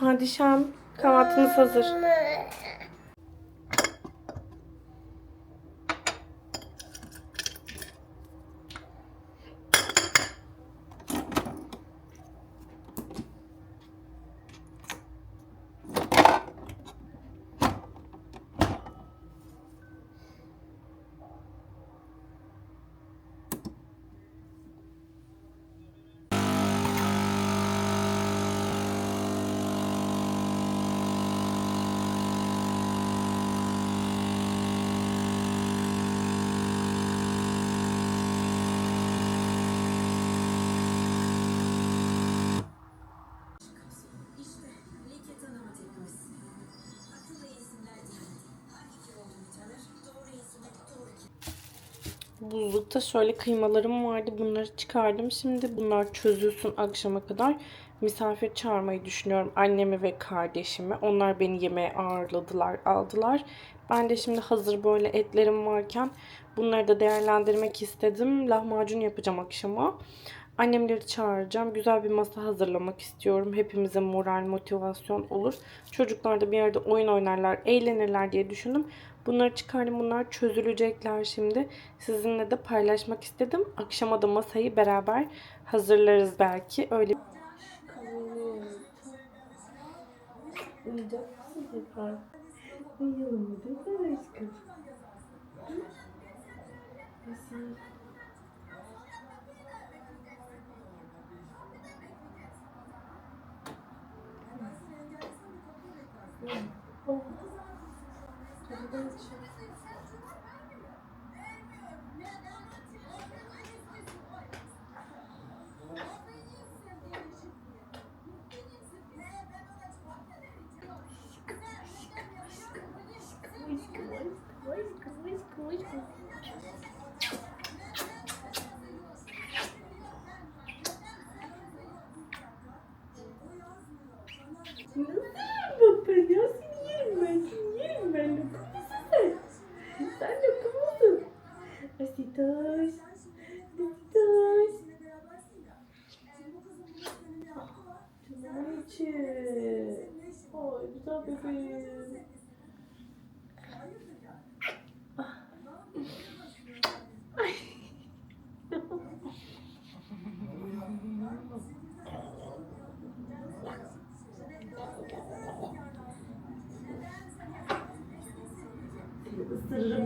Padişahım kahvaltınız hazır. Buzlukta şöyle kıymalarım vardı. Bunları çıkardım. Şimdi bunlar çözülsün akşama kadar. Misafir çağırmayı düşünüyorum. Annemi ve kardeşimi. Onlar beni yemeğe ağırladılar, aldılar. Ben de şimdi hazır böyle etlerim varken bunları da değerlendirmek istedim. Lahmacun yapacağım akşama. Annemleri çağıracağım. Güzel bir masa hazırlamak istiyorum. Hepimize moral, motivasyon olur. Çocuklar da bir yerde oyun oynarlar, eğlenirler diye düşündüm. Bunları çıkardım. Bunlar çözülecekler şimdi. Sizinle de paylaşmak istedim. Akşama da masayı beraber hazırlarız belki. Öyle Uyuyacak? Uyuyalım mı tekrar aşkım? Nasıl? Deixa.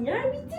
Isırırım yer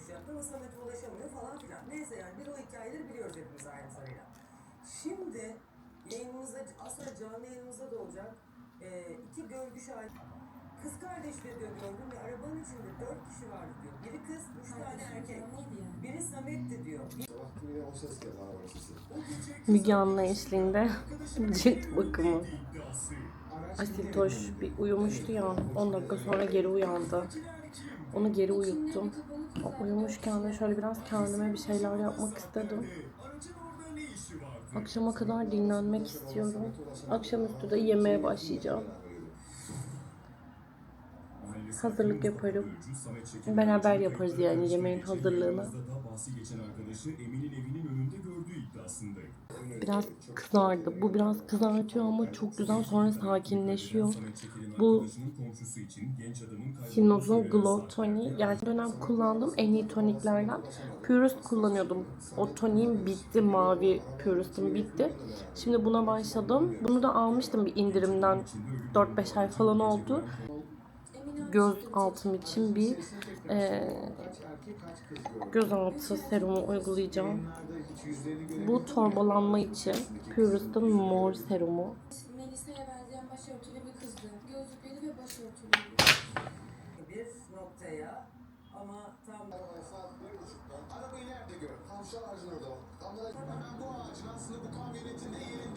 buluşacaktı ama Samet'e ulaşamıyor falan filan. Neyse yani bir o hikayeleri biliyoruz hepimiz ayrıntılarıyla. Şimdi yayınımızda, sonra canlı yayınımızda da olacak. Ee, iki görgü şahit. Kız kardeşleri diyor gördüm ve arabanın içinde dört kişi vardı diyor. Biri kız, üç tane erkek. Biri Samet'ti diyor. Sabah yine o ses geldi araba sesi. Müge Anlı eşliğinde cilt bakımı. Asitoş bir uyumuştu ya 10 dakika sonra geri uyandı. Onu geri uyuttum. Uyumuşken de şöyle biraz kendime bir şeyler yapmak istedim. Akşama kadar dinlenmek istiyorum. Akşamüstü de yemeğe başlayacağım. hazırlık yaparım. Beraber yaparız yani yemeğin hazırlığını. Biraz kızardı. Bu biraz kızartıyor ama çok güzel sonra sakinleşiyor. Bu Sinoz'un Glow Tonic. Yani dönem kullandığım en iyi toniklerden. Purist kullanıyordum. O toniğim bitti. Mavi Purist'im bitti. Şimdi buna başladım. Bunu da almıştım bir indirimden. 4-5 ay falan oldu. Göz altım için bir eee göz altı serumu uygulayacağım. Bu torbalanma için Purist'in mor serumu. Melisa'ya benzeyen başörtülü bir kızdı. Gözlükleri ve başörtülüydü. Bir noktaya ama tam Saat bir buçukta. Arabayı nerede gör? Kavşak ağacının orada. Tam da hemen bu ağacın aslında bu kamyonetin de yerindeymiş.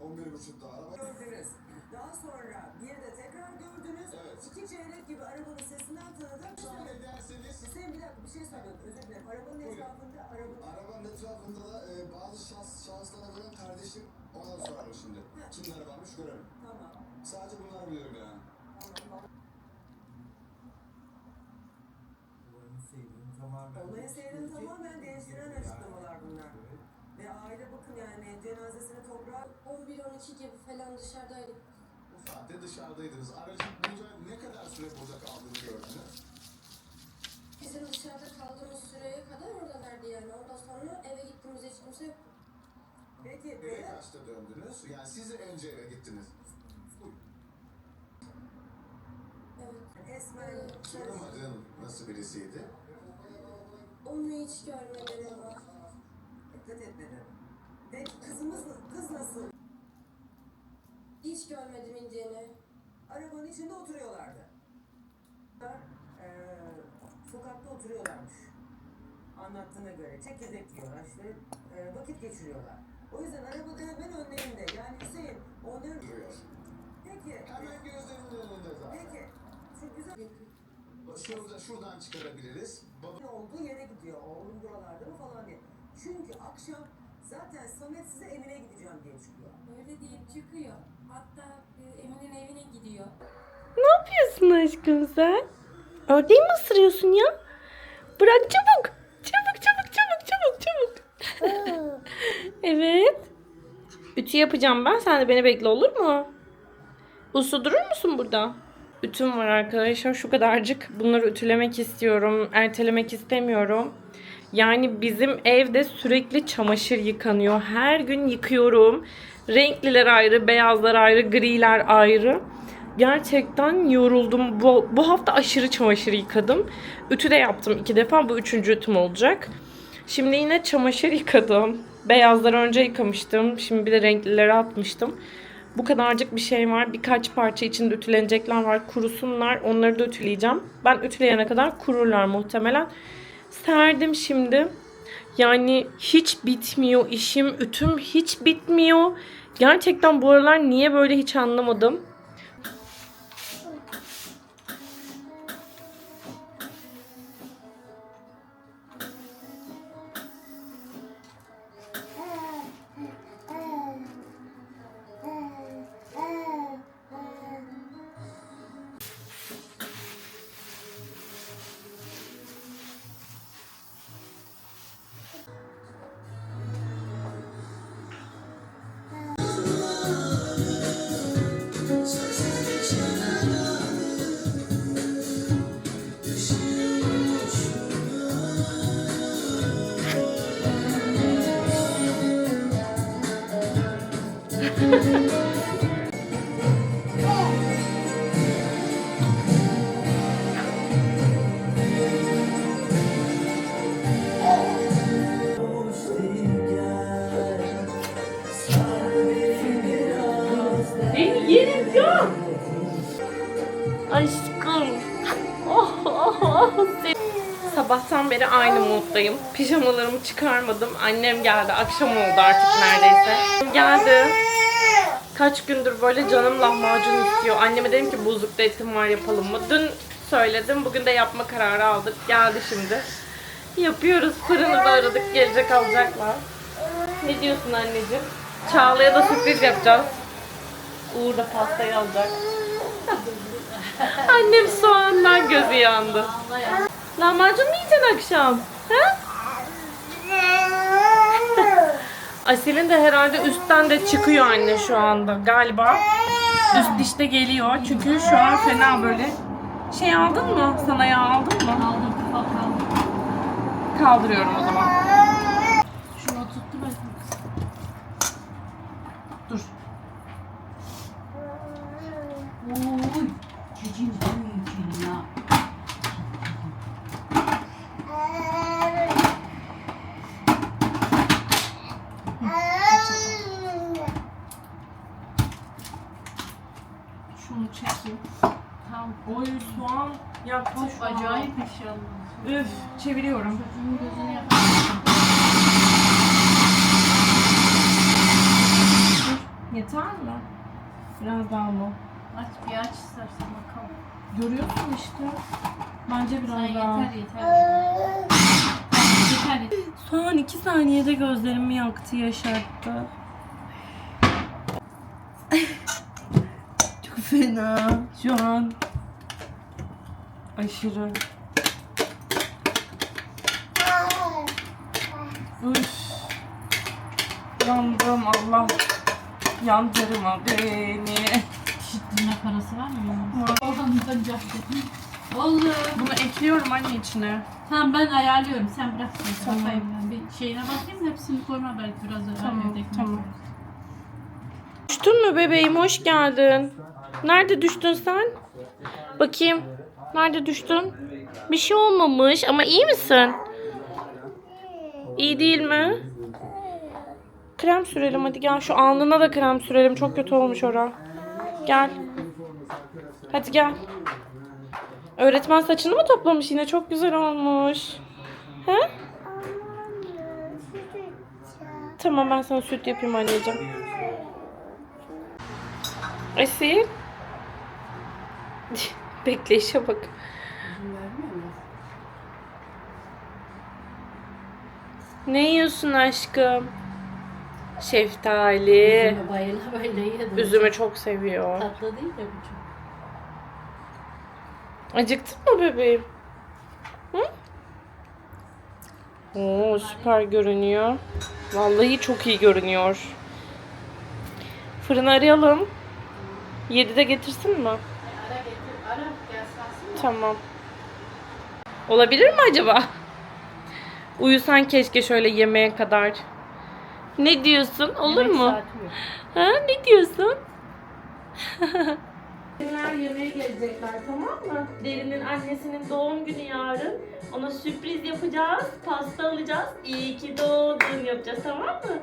11.30'da araba. Gördünüz. Daha sonra bir de tekrar gördünüz. Evet. İki çeyrek gibi arabanın sesinden tanıdık. Şöyle ederseniz. Sen bir dakika bir şey söylüyorum. Özür dilerim. Arabanın Buyurun. etrafında arabanın. Arabanın etrafında da e, bazı şans, şanslar arayan kardeşim ona da sorarım şimdi. Kimler varmış görelim. Tamam. Sadece bunlar biliyorum yani. Tamam. Olayın seyrini tamamen, Olayın seyrini tamamen değiştiren açıklamalar bunlar. Ve aile bakın yani cenazesini toprağa 11-12 gibi falan dışarıdaydık. Bu saatte dışarıdaydınız. Aracın burada ne kadar süre burada kaldığını gördünüz. Bizim dışarıda kaldığımız süreye kadar oradalardı yani. Ondan sonra eve gittiğimizde hiç kimse yoktu. Peki Eve böyle kaçta döndünüz? Yani siz önce eve gittiniz. Evet. esmer Tanımadığın nasıl birisiydi? Onu hiç görmedim ama. Dikkat etmedi. Ve kızımız, kız nasıl? Hiç görmedim indiğini. Arabanın içinde oturuyorlardı. Eee sokakta oturuyorlarmış. Anlattığına göre. Çekirdek yiyorlar işte. eee, vakit geçiriyorlar. O yüzden arabada hemen önlerinde. Yani Hüseyin onların... Peki. Hemen gözlerinin önünde zaten. Peki. Şu güzel Şurada, şuradan çıkarabiliriz. Baba olduğu yere gidiyor. Oğlum buralarda mı falan diye. Çünkü akşam zaten Samet size evine gideceğim diye çıkıyor. Öyle deyip çıkıyor. Hatta e, Emin'in evine gidiyor. Ne yapıyorsun aşkım sen? Ördeği mi ısırıyorsun ya? Bırak çabuk. Çabuk çabuk çabuk çabuk çabuk. evet. Ütü yapacağım ben. Sen de beni bekle olur mu? Uslu durur musun burada? Ütüm var arkadaşlar şu kadarcık. Bunları ütülemek istiyorum. Ertelemek istemiyorum. Yani bizim evde sürekli çamaşır yıkanıyor. Her gün yıkıyorum. Renkliler ayrı, beyazlar ayrı, griler ayrı. Gerçekten yoruldum. Bu, bu hafta aşırı çamaşır yıkadım. Ütü de yaptım iki defa. Bu üçüncü ütüm olacak. Şimdi yine çamaşır yıkadım. Beyazları önce yıkamıştım. Şimdi bir de renklileri atmıştım. Bu kadarcık bir şey var. Birkaç parça içinde ütülenecekler var. Kurusunlar. Onları da ütüleyeceğim. Ben ütüleyene kadar kururlar muhtemelen. Serdim şimdi. Yani hiç bitmiyor işim. Ütüm hiç bitmiyor. Gerçekten bu aralar niye böyle hiç anlamadım. Beri aynı moddayım. Pijamalarımı çıkarmadım. Annem geldi. Akşam oldu artık neredeyse. Geldi. Kaç gündür böyle canım lahmacun istiyor. Anneme dedim ki buzlukta etim var yapalım mı? Dün söyledim. Bugün de yapma kararı aldık. Geldi şimdi. Yapıyoruz. Fırını da aradık. Gelecek alacaklar. Ne diyorsun anneciğim? Çağla'ya da sürpriz yapacağız. Uğur da pastayı alacak. Annem soğandan gözü yandı. Lahmacun mu yiyeceksin akşam? Ha? Asil'in de herhalde üstten de çıkıyor anne şu anda galiba. Üst dişte geliyor çünkü şu an fena böyle. Şey aldın mı? Sana yağ aldın mı? Aldım. Kaldırıyorum o zaman. Şunu tuttu ben. Dur. Oy. Cicim büyük ya. Şunu çekeyim. Tamam. Oy soğan yaktı şu an. Acayip inşallah. Üf çeviriyorum. Çocuğun gözünü yaparsın. Yeter mi? Biraz daha mı? Aç bir aç istersen bakalım. Görüyorsun işte. Bence biraz Ay, daha. yeter yeter. yeter yeter. Soğan iki saniyede gözlerimi yaktı, yaşarttı. Çok fena. Şu an aşırı. Üf. Yandım Allah. Yandırma beni. Şiştirme parası var mı? Oradan döneceğim. Oldu. Bunu ekliyorum anne içine. Tamam ben ayarlıyorum. Sen bırak. Tamam. Bakayım ben. Bir şeyine bakayım da hepsini koyma belki biraz da Tamam, tamam. Düştün mü bebeğim? Hoş geldin. Nerede düştün sen? Bakayım. Nerede düştün? Bir şey olmamış ama iyi misin? İyi değil mi? Krem sürelim hadi gel. Şu alnına da krem sürelim. Çok kötü olmuş ora. Gel. Hadi gel. Öğretmen saçını mı toplamış yine? Çok güzel olmuş. He? Tamam ben sana süt yapayım anneciğim. Esil. Bekleyişe bak. Ne yiyorsun aşkım? Şeftali. Bayıla bayıla yedim. Üzümü çok seviyor. Tatlı değil de bu çok. Acıktın mı bebeğim? Hı? Oo, süper görünüyor. Vallahi çok iyi görünüyor. Fırını arayalım. 7'de getirsin mi? Ara getir. Tamam. Olabilir mi acaba? Uyusan keşke şöyle yemeğe kadar. Ne diyorsun? Olur mu? Ha, ne diyorsun? Derinler yemeğe gelecekler tamam mı? Derin'in annesinin doğum günü yarın. Ona sürpriz yapacağız. Pasta alacağız. İyi ki doğdun yapacağız tamam mı?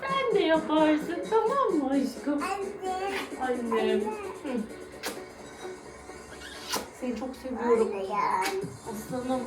Sen de yaparsın tamam mı aşkım? Annem. Hı. Seni çok seviyorum. Aslanım.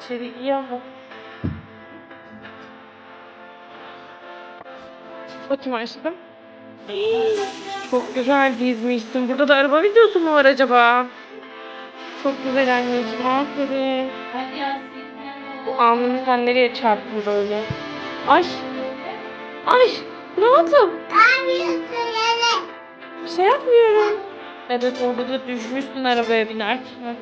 İçeri iyi ama. Bakayım aşkım. Çok güzel dizmişsin. Burada da araba videosu mu var acaba? Çok güzel anneciğim. Aferin. Hadi Yasin. Bu alnını sen nereye çarptın böyle? Ay. Ay. Ne oldu? Bir şey yapmıyorum. Evet orada da düşmüşsün arabaya binerken.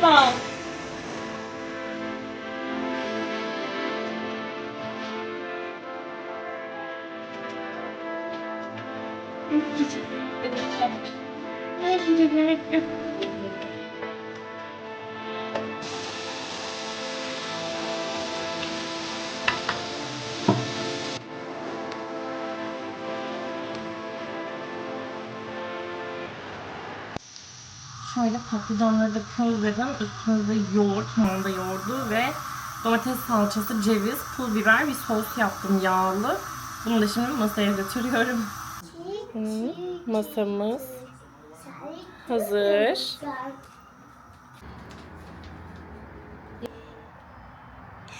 Geldi Şöyle patlıcanları da közledim. Üstüne de yoğurt, manda yoğurdu ve domates salçası, ceviz, pul biber bir sos yaptım yağlı. Bunu da şimdi masaya götürüyorum. Hı, masamız hazır.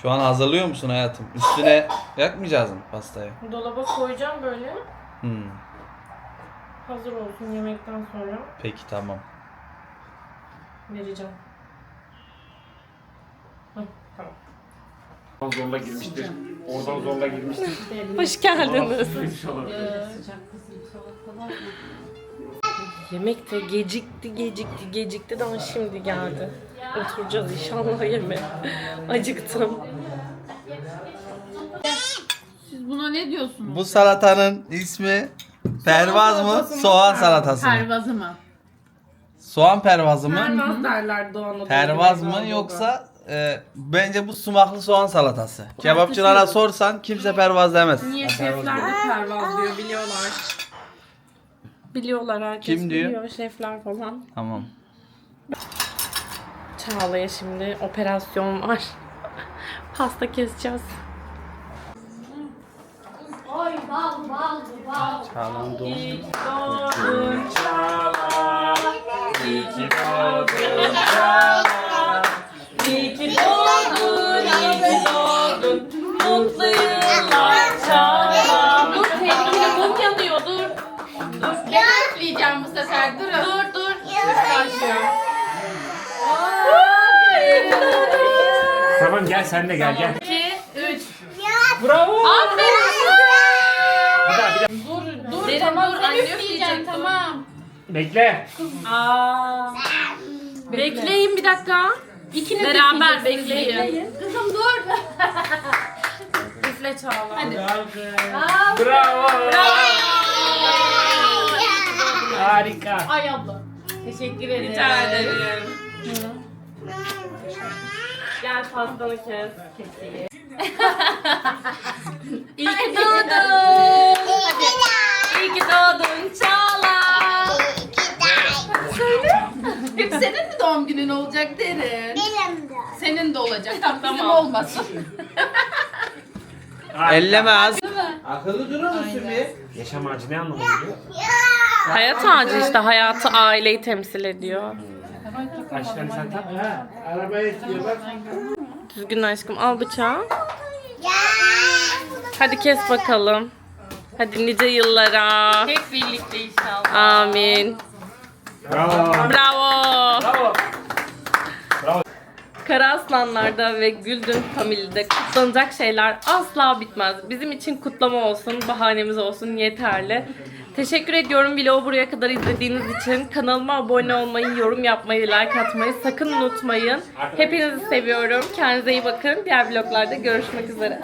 Şu an hazırlıyor musun hayatım? Üstüne yakmayacağız mı pastayı? Dolaba koyacağım böyle. Hmm, Hazır olsun yemekten sonra peki tamam. Vereceğim. Hı, tamam. Oradan zorla girmiştir. Oradan zorla girmiştir. Hoş geldiniz. Yemek de gecikti, gecikti, gecikti daha şimdi geldi. Oturacağız inşallah yeme. Acıktım. Siz buna ne diyorsunuz? Bu salatanın ismi pervaz mı? Soğan salatası mı? Pervazı mı? Soğan pervazı mı? Pervaz derler Anadolu'da. Pervaz mı yoksa e, bence bu sumaklı soğan salatası. Kebapçılara sorsan kimse pervaz demez. Niye şefler de pervaz diyor biliyorlar. Biliyorlar herkes Kim diyor? biliyor şefler falan. Tamam. Çağla'ya şimdi operasyon var. Pasta keseceğiz. Oy bal bal bal. Çağlan doğum. İyi ki doğdun Çağla. İyi ki doğdun, iyi ki doğdun. Mutlu yıllar Çağla. Dur tehlikeli mum yanıyor dur. Dur. Ne üfleyeceğim bu sefer? Durun. Dur dur. Başlıyor. Tamam gel sen de gel gel. 2, 3. Bravo. Aferin. Bir daha bir daha. Dur dur Derin tamam dur. Anne üfleyeceğim tamam. Bekle. Aa. Bekleyin bir dakika. İkiniz Beraber bekleyin. Kızım dur. Üfle Çağla. Hadi. Bravo. Harika. Ay abla. Teşekkür ederim. Rica ederim. Gel pastanı kes. Keseyim. İyi ki doğdun. İyi ki doğdun Çağla. Hep senin mi doğum günün olacak derin? Benim de. Senin de olacak. Tamam, bizim Tamam. olmasın. Elleme az. Akıllı durur musun bir? Yaşam ağacı ne anlamı geliyor? Hayat ağacı işte hayatı aileyi temsil ediyor. Taşlarını sen tak. Ha, arabaya istiyor bak. Düzgün aşkım al bıçağı. Hadi kes bakalım. Hadi nice yıllara. Hep birlikte inşallah. Amin. Bravo. Bravo. Bravo. Kara Aslanlar'da ve Güldün Family'de kutlanacak şeyler asla bitmez. Bizim için kutlama olsun, bahanemiz olsun yeterli. Teşekkür ediyorum vlogu buraya kadar izlediğiniz için. Kanalıma abone olmayı, yorum yapmayı, like atmayı sakın unutmayın. Hepinizi seviyorum. Kendinize iyi bakın. Diğer vloglarda görüşmek üzere.